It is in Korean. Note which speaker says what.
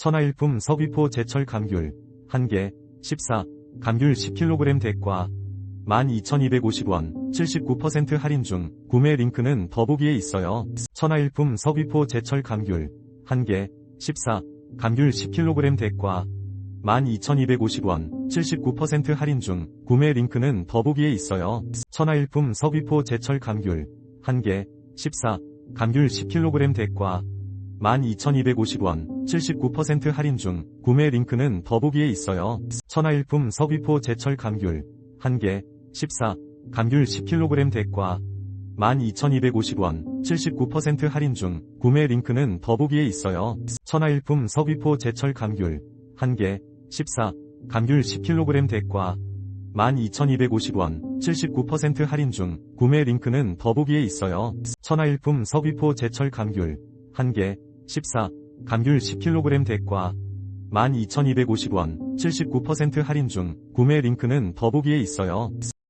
Speaker 1: 천하일품 서귀포 제철 감귤 1개 14 감귤 10kg 대과 12,250원 79% 할인 중 구매 링크는 더보기에 있어요. 천하일품 서귀포 제철 감귤 1개 14 감귤 10kg 대과 12,250원 79% 할인 중 구매 링크는 더보기에 있어요. 천하일품 서귀포 제철 감귤 1개 14 감귤 10kg 대과 12,250원 79% 할인 중 구매 링크는 더보기에 있어요. 천하일품 서귀포 제철 감귤 1개 14 감귤 10kg 대과 12,250원 79% 할인 중 구매 링크는 더보기에 있어요. 천하일품 서귀포 제철 감귤 1개 14 감귤 10kg 대과 12,250원 79% 할인 중 구매 링크는 더보기에 있어요. 천하일품 서귀포 제철 감귤 1개 14 감귤 10kg 대과 12,250원 79% 할인 중 구매 링크는 더보기에 있어요.